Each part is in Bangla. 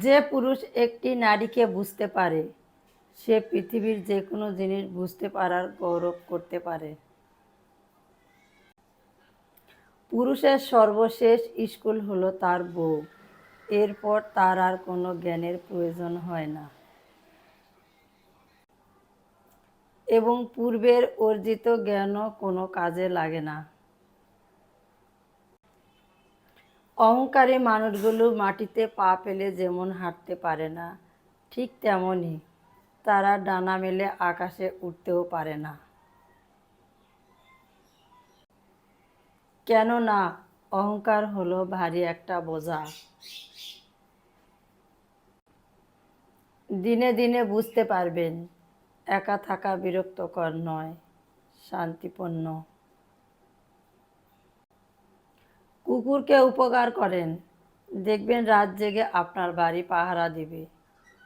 যে পুরুষ একটি নারীকে বুঝতে পারে, সে পৃথিবীর যে কোনো জিনিস বুঝতে পারার গৌরব করতে পারে। পুরুষের সর্বশেষ স্কুল হলো তার বউ। এরপর তার আর কোনো জ্ঞানের প্রয়োজন হয় না। এবং পূর্বের অর্জিত জ্ঞানও কোনো কাজে লাগে না। অহংকারী মানুষগুলো মাটিতে পা ফেলে যেমন হাঁটতে পারে না, ঠিক তেমনই তারা ডানা মেলে আকাশে উঠতেও পারে না। কেননা অহংকার হলো ভারী একটা বোঝা। দিনে দিনে বুঝতে পারবেন, একা থাকা বিরক্তকর নয়, শান্তিপূর্ণ। কুকুরকে উপকার করেন। দেখবেন রাত জেগে আপনার বাড়ি পাহারা দিবে।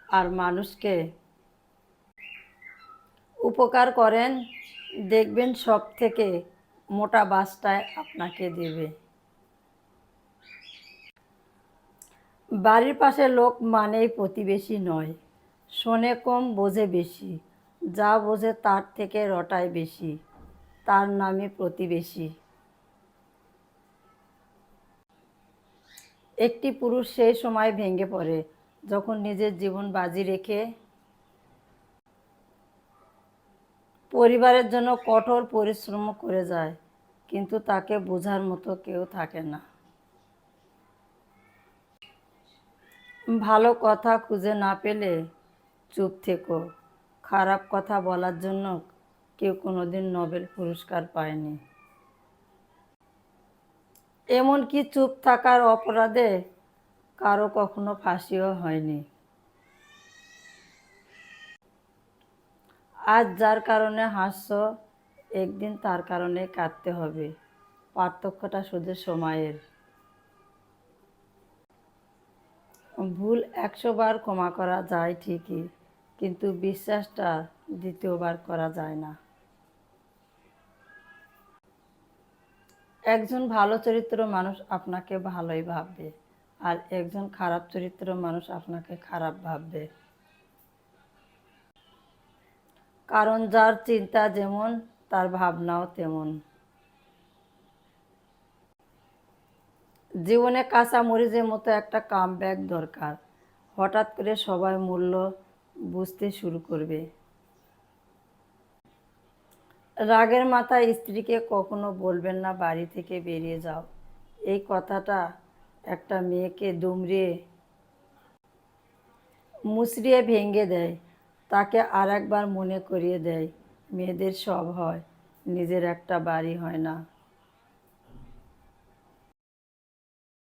আর মানুষকে উপকার করেন, দেখবেন সব থেকে মোটা বাসটায় আপনাকে দেবে। বাড়ির পাশে লোক মানেই প্রতিবেশী নয়, শোনে কম, বোঝে বেশি। যা বোঝে তার থেকে রটায় বেশি, তার নামে প্রতিবেশী। একটি পুরুষ সেই সময় ভেঙে পড়ে, যখন নিজের জীবন বাজি রেখে পরিবারের জন্য কঠোর পরিশ্রম করে যায়, কিন্তু তাকে বোঝার মতো কেউ থাকে না। ভালো কথা খুঁজে না পেলে চুপ থেকো। খারাপ কথা বলার জন্য কেউ কোনোদিন নোবেল পুরস্কার পায়নি। এমনকি চুপ থাকার অপরাধে কারও কখনো ফাঁসিও হয়নি। আজ যার কারণে হাস্য, একদিন তার কারণে কাঁদতে হবে। পার্থক্যটা শুধু সময়ের। ভুল একশো বার ক্ষমা করা যায় ঠিকই, কিন্তু বিশ্বাসটা দ্বিতীয়বার করা যায় না। একজন ভালো চরিত্র মানুষ আপনাকে ভালোই ভাববে, আর একজন খারাপ চরিত্র মানুষ আপনাকে খারাপ ভাববে। কারণ যার চিন্তা যেমন, তার ভাবনাও তেমন। জীবনে কাঁচা মরিচের মতো একটা কাম দরকার। হঠাৎ করে সবাই মূল্য বুঝতে শুরু করবে। রাগের মাথায় স্ত্রীকে কখনো বলবেন না, বাড়ি থেকে বেরিয়ে যাও। এই কথাটা একটা মেয়েকে দুমড়িয়ে মুচড়িয়ে ভেঙে দেয়। তাকে আর একবার মনে করিয়ে দেয়, মেয়েদের সব হয়, নিজের একটা বাড়ি হয় না।